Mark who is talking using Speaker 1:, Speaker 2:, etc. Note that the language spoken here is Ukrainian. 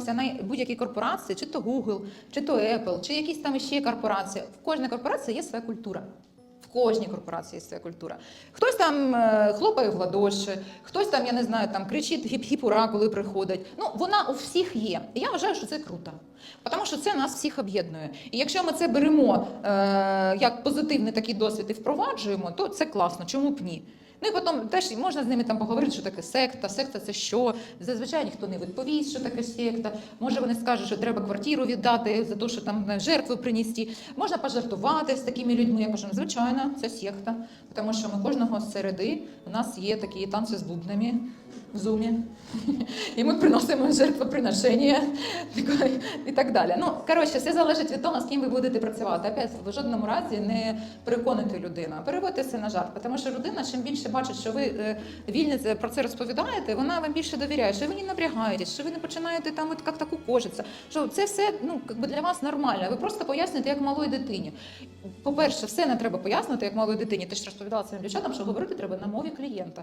Speaker 1: дивимося на будь-які корпорації, чи то Google, чи то Apple, чи якісь там ще корпорації. В кожній корпорації є своя культура. В кожній корпорації є своя культура. Хтось там е, хлопає в ладоші, хтось там, я не знаю, там кричить гіп-гіп-ура, коли приходить. Ну, вона у всіх є. І я вважаю, що це круто. Тому що це нас всіх об'єднує. І якщо ми це беремо е, як позитивний такий досвід і впроваджуємо, то це класно. Чому б ні? Ну і потім теж можна з ними там поговорити, що таке секта. Секта це що? Зазвичай ніхто не відповість, що таке секта. Може вони скажуть, що треба квартиру віддати за те, що там жертву принести. Можна пожартувати з такими людьми. Я кажу, «Ну, звичайно, це секта. Тому що ми кожного середи у нас є такі танці з бубнами в зумі. І ми приносимо жертвоприношення і так далі. Ну, коротше, все залежить від того, з ким ви будете працювати. Опять, в жодному разі не переконуйте людину, переводьте це на жарт. Тому що людина, чим більше бачить, що ви е, вільно про це розповідаєте, вона вам більше довіряє, що ви не напрягаєтесь, що ви не починаєте там от як так кукожитися, що це все ну, якби для вас нормально. Ви просто пояснюєте, як малої дитині. По-перше, все не треба пояснювати, як малої дитині. Ти ж розповідала своїм дівчатам, що говорити треба на мові клієнта.